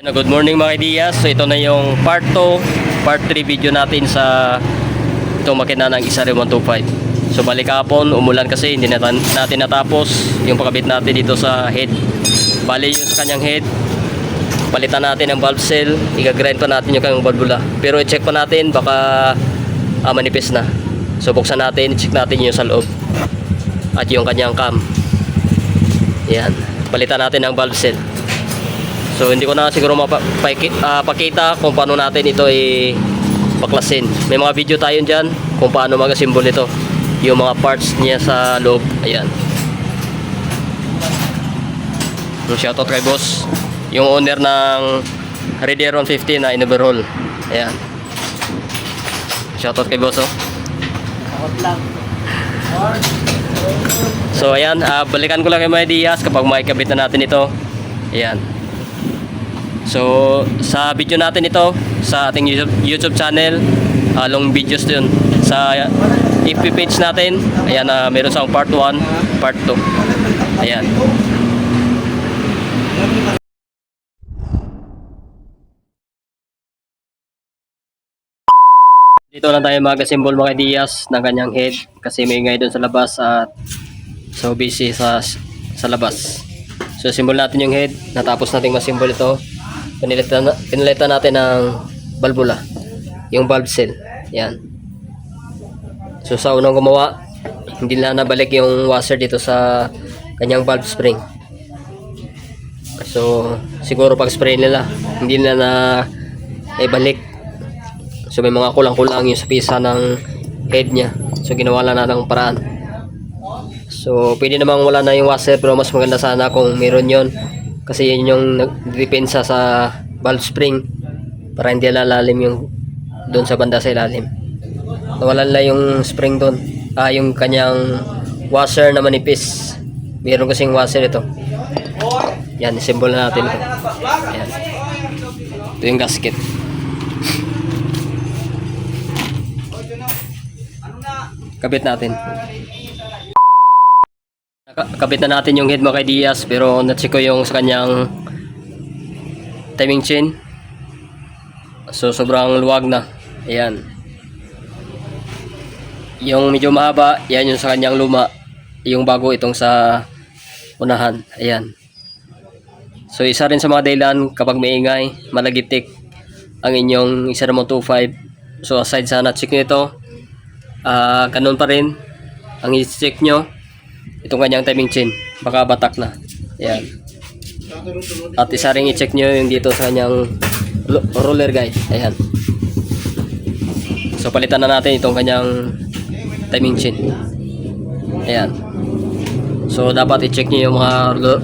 Good morning mga ideas. So ito na yung part 2, part 3 video natin sa itong makina ng Isari 125. So balik hapon, umulan kasi hindi natin, natapos yung pagkabit natin dito sa head. Bali yung sa kanyang head, palitan natin ang valve cell, i-grind pa natin yung kanyang valvula. Pero i-check pa natin, baka ah, manipis na. So buksan natin, i-check natin yung sa loob at yung kanyang cam. Yan, palitan natin ang valve cell. So hindi ko na siguro mapakita kung paano natin ito i paklasin. May mga video tayo dyan kung paano mag-assemble ito. Yung mga parts niya sa loob. Ayan. Yung shoutout kay boss. Yung owner ng Radeon 50 na in-overhaul. Ayan. Shoutout kay boss oh. So ayan, ah, balikan ko lang kay mga Diaz kapag makikabit na natin ito. Ayan. So, sa video natin ito, sa ating YouTube, YouTube channel, ah, long videos din. Sa FB page natin, ayan na meron sa part 1, part 2. Ayan. Dito lang tayo mag-assemble mga ideas ng kanyang head kasi may ingay doon sa labas at so busy sa sa labas. So simbol natin yung head, natapos nating masimbol ito. Pinilitan, na- pinilitan natin ng valvula, yung valve cell. Yan. So sa unang gumawa, hindi na nabalik yung washer dito sa kanyang valve spring. So siguro pag spray nila, hindi na na ibalik. So may mga kulang-kulang yung sa pisa ng head niya. So ginawa natin ng paraan. So pwede namang wala na yung washer pero mas maganda sana kung meron yon kasi yun yung nagdepensa sa valve spring para hindi lalalim yung doon sa banda sa ilalim. Nawalan na yung spring doon. Ah, yung kanyang washer na manipis. Meron kasing washer ito. Yan, symbol na natin ito. Yan. Ito yung gasket. Kabit natin. Kabit na natin yung head mo kay Diaz pero na-check ko yung sa kanyang timing chain. So sobrang luwag na. Ayan. Yung medyo mahaba, yan yung sa kanyang luma. Yung bago itong sa unahan. Ayan. So isa rin sa mga dahilan kapag maingay, malagitik ang inyong isa namang 25. So aside sa na-check nyo ito, ah ganun pa rin ang i-check nyo itong kanyang timing chain. Baka batak na. Ayan. At isa rin i-check nyo yung dito sa kanyang roller guide. Ayan. So palitan na natin itong kanyang timing chain. Ayan. So dapat i-check nyo yung mga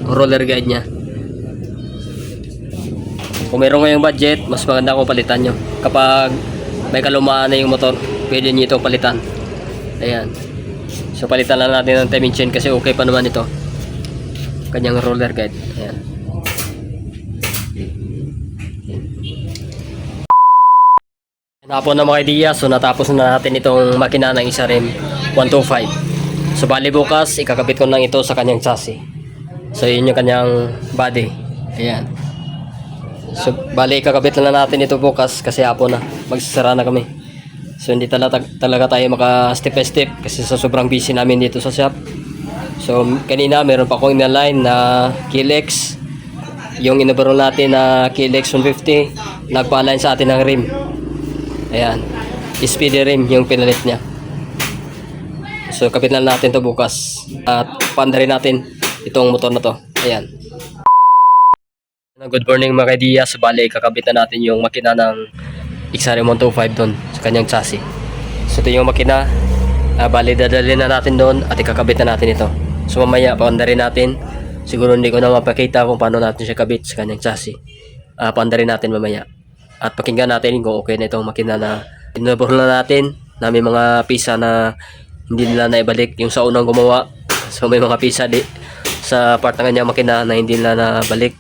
roller guide niya. Kung meron kayong budget, mas maganda kung palitan nyo. Kapag may kalumaan na yung motor, pwede nyo itong palitan. Ayan. So palitan lang natin ng timing chain kasi okay pa naman ito. Kanyang roller guide. Ayan. Napon na mga idea, so natapos na natin itong makina ng isa rin 125. So bali bukas, ikakabit ko lang ito sa kanyang chassis. So yun yung kanyang body. Ayan. So bali ikakabit na natin ito bukas kasi hapon na. Magsasara na kami. So hindi talaga, talaga tayo maka step by step kasi sa sobrang busy namin dito sa shop. So kanina meron pa akong line na Kilex. Yung inabarol natin na Kilex 150, nagpa-align sa atin ng rim. Ayan. Speedy rim yung pinalit niya. So kapit na natin to bukas. At panda rin natin itong motor na to. Ayan. Good morning mga kaidiya. Sa bali, kakabit na natin yung makina ng XR 125 doon sa kanyang chassis. So ito yung makina. Uh, bali, dadalhin na natin doon at ikakabit na natin ito. So mamaya, panda rin natin. Siguro hindi ko na mapakita kung paano natin siya kabit sa kanyang chassis. Uh, panda rin natin mamaya. At pakinggan natin kung okay na itong makina na inabor na natin na may mga pisa na hindi nila naibalik yung sa unang gumawa. So may mga pisa di sa part ng kanyang makina na hindi nila nabalik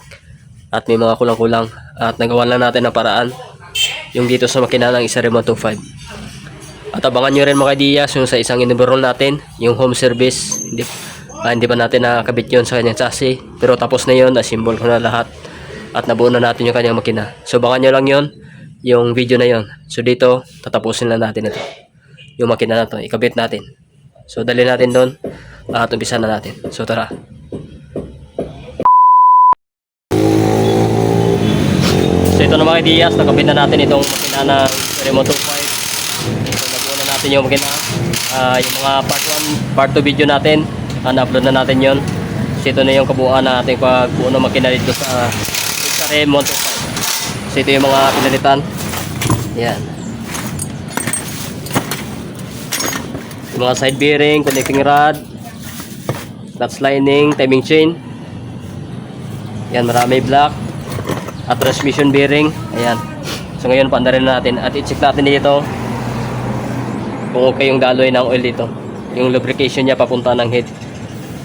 at may mga kulang-kulang at nagawa lang natin ng paraan yung dito sa makina ng isa 125 at abangan nyo rin mga ideas yung sa isang inibarol natin yung home service hindi, ah, hindi pa natin nakakabit yun sa kanyang chassis pero tapos na yun na-symbol ko na lahat at nabuo na natin yung kanyang makina. So baka nyo lang yon yung video na yon. So dito, tatapusin na natin ito. Yung makina na to, ikabit natin. So dali natin doon at umpisa na natin. So tara. Mga ideas, nakabit na natin itong makina ng Remote 25. So nabuo na natin yung makina. Ah, yung mga part 1, part 2 video natin, uh, na-upload na natin yon. So ito na yung kabuuan na ating pagbuo ng makina dito sa sa Remote 25. So ito yung mga pinalitan. Yan. Yung mga side bearing, connecting rod, nuts lining, timing chain. Yan, marami black. At transmission bearing. Ayan. So ngayon, pandarin na natin. At i-check natin dito kung okay yung daloy ng oil dito. Yung lubrication niya papunta ng head.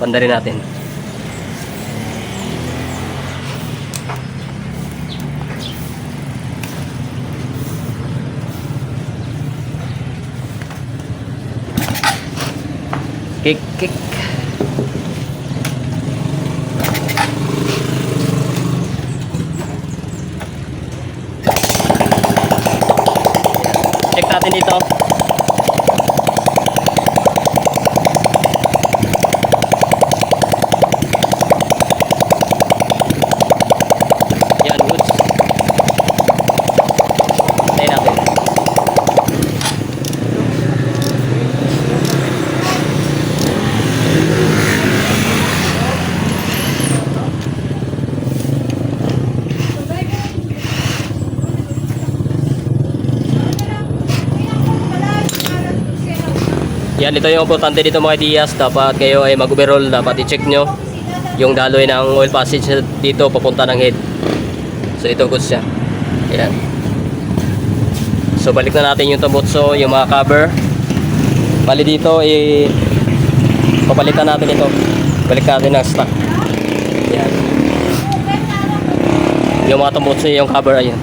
Pandarin natin. Kick, kick. Check natin dito. Yan, goods. Tayo natin. Yan, ito yung importante dito mga Diaz. Dapat kayo ay mag-overall. Dapat i-check nyo yung daloy ng oil passage dito papunta ng head. So ito goods siya. Yan. So balik na natin yung tabutso, yung mga cover. Bali dito eh papalitan natin ito. Balik natin ng stock. Yan. Yung mga tabutso, yung cover ayan.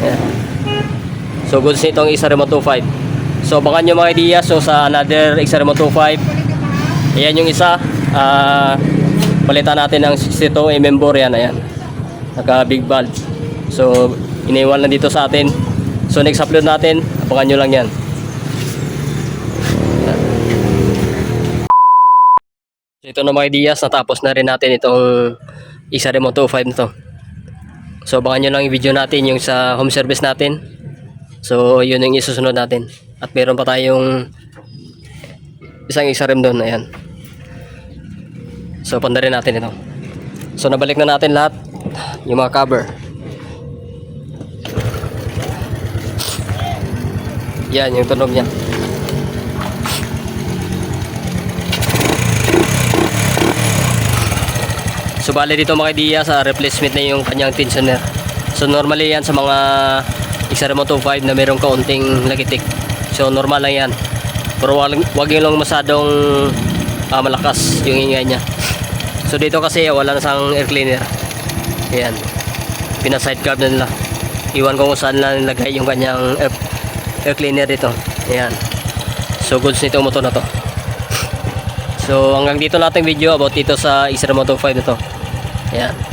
Yan. So goods nitong isa remote 25. So baka nyo mga ideas so sa another XRMO 25 Ayan yung isa. Ah Palitan natin ng 62 mm bore yan. Ayan. Naka big valve So iniwan lang dito sa atin. So next upload natin. Abangan nyo lang yan. So ito na mga ideas. Natapos na rin natin itong XRMO 25 na to. So abangan nyo lang yung video natin Yung sa home service natin. So yun yung isusunod natin at meron pa tayong isang isa rin doon. Ayan. So, panda rin natin ito. So, nabalik na natin lahat. Yung mga cover. Yan, yung tunog niya. So, bali dito mga idea sa replacement na yung kanyang tensioner. So, normally yan sa mga XRMO 25 na merong kaunting lagitik. So normal lang yan. Pero wag, wag yung lang masadong ah, malakas yung ingay niya. So dito kasi wala na sang air cleaner. Ayan. Pina-side guard na nila. Iwan ko kung saan na nilagay yung kanyang air, air cleaner dito. Ayan. So goods nito motor na to. So hanggang dito nating video about dito sa Isra Moto 5 na to. Ayan.